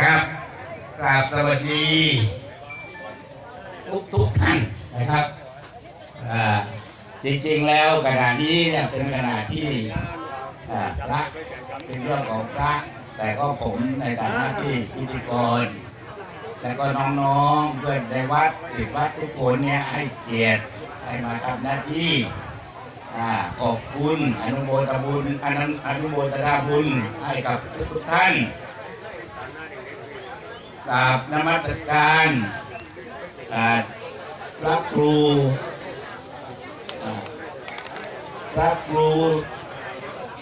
ครับกราบสวัสดี ทุกทุกท่านนะครับอ่าจริงๆแล้วขณะนี้เนี่ยเป็นขณะที่อ่าพระเป็นเรื่องของพระแต่ก็ผมในฐานะที่พิธีกร แล้วก็น้องๆเพื่อนในวัดศิษย์วัดทุกคนเนี่ยให้เกียรติให้มาทำหน้าที่อ่าขอบคุณอนุโมทนาบุญอนันอนุโมทนาบุญให้กับทุกท่าน กราบนมัสการอ่าพระครูอ่าพระครู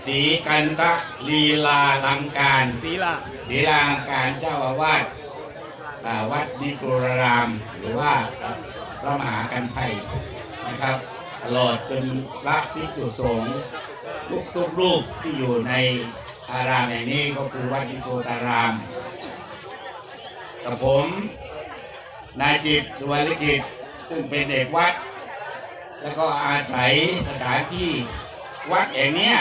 ศรีกันตะลีลาลังการศีลาศรีลังการเจ้าอาวาสอ่าวัดนิโกราราม หรือว่าพระมหากันไทยนะครับตลอดเป็นพระภิกษุสงฆ์ทุกทุกๆรูปที่อยู่ในอารามแห่งนี้ก็คือวัดนิโกราราม กับผม นายจิตสุวรรณลิกิจซึ่งเป็นเด็กวัด แล้วก็อาศัยสถานที่วัดแห่งนี้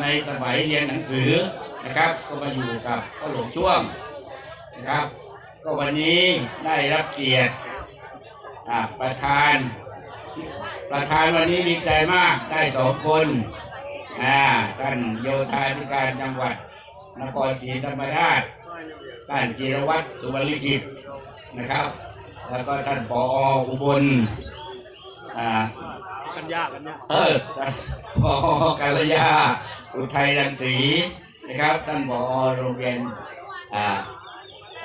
ในสมัยเรียนหนังสือนะครับ ก็มาอยู่กับพ่อหลวงช่วงนะครับ ก็วันนี้ได้รับเกียรติอ่าประธาน ประธานวันนี้ดีใจมากได้สองคนอ่าท่านโยธาธิการจังหวัดนครศรีธรรมราช ท่านจิรวัตรสุวรรณลิขิตนะครับ แล้วก็ท่านปออุบลอ่ากันยากกันยากเออพอกาลยา อุทัยรังสีนะครับ ท่านผอโรงเรียนอ่า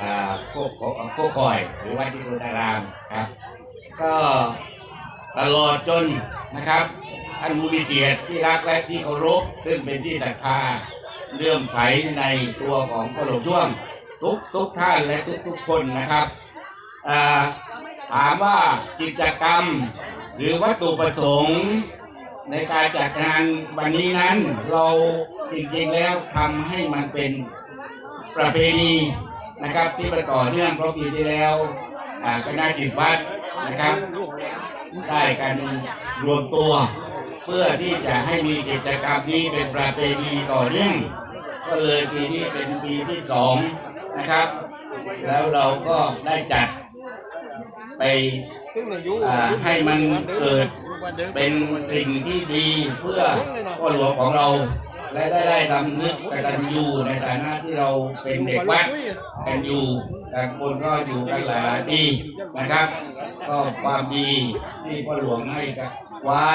อ่าโคกโคโคกคอย หรือว่าที่กุฎารามครับ ก็ตลอดจนนะครับท่านผู้มีเกียรติที่รักและที่เคารพซึ่งเป็นที่ศรัทธาเลื่อมใสในตัวของพระหลวงช่วง ทุกทุกท่านและทุกทุกคนนะครับถามว่ากิจกรรม หรือวัตถุประสงค์ในการจัดงานวันนี้นั้นเราจริงๆแล้วทำให้มันเป็นประเพณีนะครับที่มาต่อเนื่องเพราะปีที่แล้วอ่าคณะสิทธิวัดนะครับ ได้กันรวมตัว เพื่อที่จะให้มีกิจกรรมนี้เป็นประเพณีต่อเนื่อง ก็เลยปีนี้เป็นปีที่สอง นะครับ แล้วเราก็ได้จัดไปให้มันเกิดเป็นสิ่งที่ดีเพื่อพ่อหลวงของเราและได้ได้ทำนึกกตัญญูในฐานะที่เราเป็นเด็กวัดกันอยู่แต่คนก็อยู่กันหลายปีนะครับ ก็ความดีที่พ่อหลวงให้กับไว้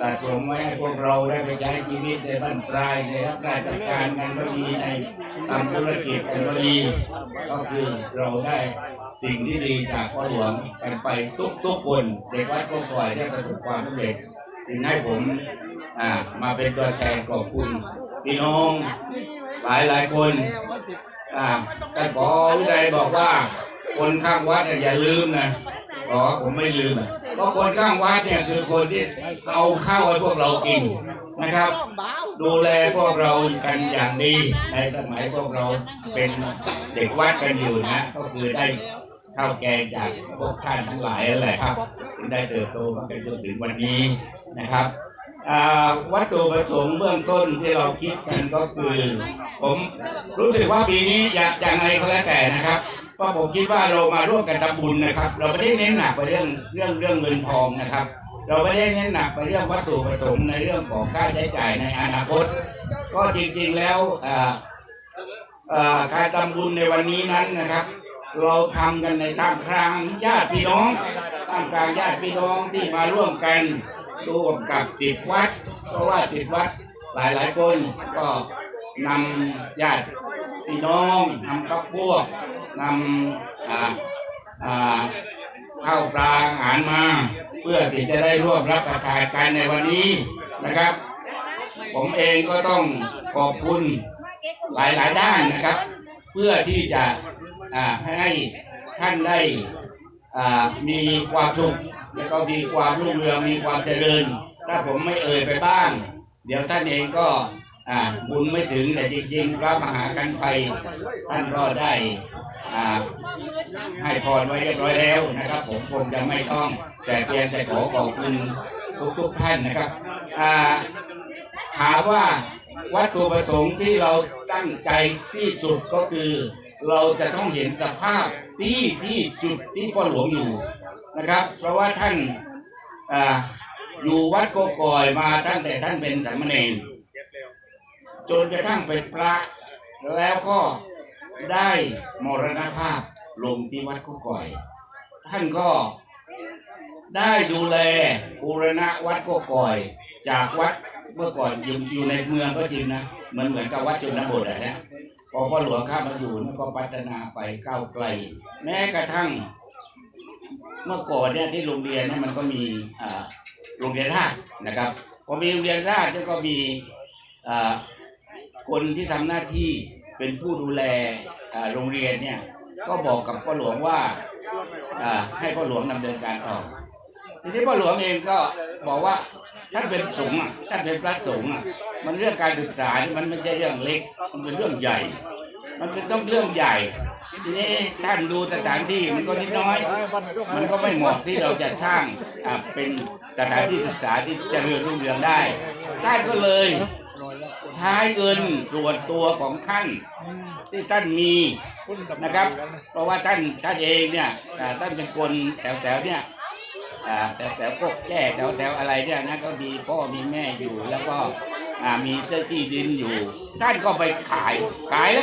สะสมไว้ให้พวกเราได้ไปใช้ชีวิตในบ้านปลายในรับราชการกันก็ดีในทำธุรกิจกันก็ดี ก็คือเราได้สิ่งที่ดีจากพ่อหลวงกันไปทุกทุกๆคนเด็กวัดก็ปล่อยได้ประสบความสำเร็จจึงให้ผมอ่ามาเป็นตัวแทนขอบคุณพี่น้องหลายหลายคนอ่าท่านผอวินัยบอกว่าคนข้างวัดอย่าลืมนะ อ๋อผมไม่ลืมอะเพราะคนข้างวัดเนี่ยคือคนที่เอาข้าวให้พวกเรากินนะครับ ดูแลพวกเรากันอย่างดีในสมัยพวกเราเป็นเด็กวัดกันอยู่นะ ก็คือได้ข้าวแกงจากพวกท่านทั้งหลายนั่นแหละครับถึงได้เติบโตมาเป็นจนถึงวันนี้นะครับวัตถุประสงค์เบื้องต้นที่เราคิดกันก็คือ ผมรู้สึกว่าปีนี้อยากจะไงก็แล้วแต่นะครับ เพราะผมคิดว่าเรามาร่วมกันทำบุญนะครับ เราไม่ได้เน้นหนักไปเรื่องเรื่องเรื่องเงินทองนะครับ เราไม่ได้เน้นหนักไปเรื่องวัตถุประสงค์ในเรื่องของค่าใช้จ่ายในอนาคต ก็จริงๆแล้วการทำบุญในวันนี้นั้นนะครับ เราทำกันในท่ามกลางญาติพี่น้องท่ามกลางญาติพี่น้องที่มาร่วมกันร่วมกับจิตวัด เพราะว่าจิตวัดหลายๆคนก็นำญาติ พี่น้องนำครอบครัวนำข้าวปลาอาหารมา เพื่อที่จะได้ร่วมรับประทานกันในวันนี้นะครับ ผมเองก็ต้องขอบคุณหลายๆด้านนะครับ เพื่อที่จะให้ท่านได้มีความสุขแล้วก็มีความรุ่งเรืองมีความเจริญ ถ้าผมไม่เอ่ยไปบ้าง เดี๋ยวท่านเองก็ อ่าบุญไม่ถึงแต่จริงๆพระมหากันไปท่านก็ได้อ่าให้พรไว้เรียบร้อยแล้วนะครับ ผมคงจะไม่ต้อง แต่เพียงแต่ขอขอบคุณทุกๆท่านนะครับอ่าถามว่าวัตถุประสงค์ที่เราตั้งใจที่สุดก็คือ เราจะต้องเห็นสภาพที่ที่จุดที่พ่อหลวงอยู่นะครับ เพราะว่าท่านอ่าอยู่วัดโกกอยมาตั้งแต่ท่านเป็นสามเณร จนกระทั่งเป็นพระ แล้วก็ได้มรณภาพลงที่วัดโกกอย ท่านก็ได้ดูแลบูรณะวัดโกกอย จากวัดเมื่อก่อนอยู่อยู่ในเมืองก็จริงนะมือนเหมือนกับวัดชนบทอะนะพอพ่อหลวงข้ามาอยู่มันก็พัฒนาไปก้าวไกล แม้กระทั่ง เมื่อก่อนเนี่ยที่โรงเรียนเนี่ยมันก็มีโรงเรียนราชนะครับพอมีโรงเรียนราชก็มีอ คนที่ทำหน้าที่เป็นผู้ดูแลโรงเรียนเนี่ยก็บอกกับพ่อหลวงว่าให้พ่อหลวงดำเนินการต่อทีนี้พ่อหลวงเองก็บอกว่าท่านเป็นสงฆ์อะท่านเป็นพระสงฆ์อะมันเรื่องการศึกษานี่มันไม่ใช่เรื่องเล็ก มันเป็นเรื่องใหญ่ มันเป็นต้องเรื่องใหญ่ทีนี้ท่านดูสถานที่มันก็นิดน้อย มันก็ไม่เหมาะที่เราจะสร้างเป็นสถานที่ศึกษาที่จะเจริญรุ่งเรืองได้ท่านก็เลย ใช้เงินส่วนตัวของท่านที่ท่านมีนะครับ เพราะว่าท่านท่านเองเนี่ยท่านเป็นคนแถวแถวเนี่ยแถวแถวๆกกแก้แถวแถวอะไรเนี่ยนะก็มีพ่อมีแม่อยู่แล้วก็มีเจ้าที่ดินอยู่ ท่านก็ไปขายขายแล้ว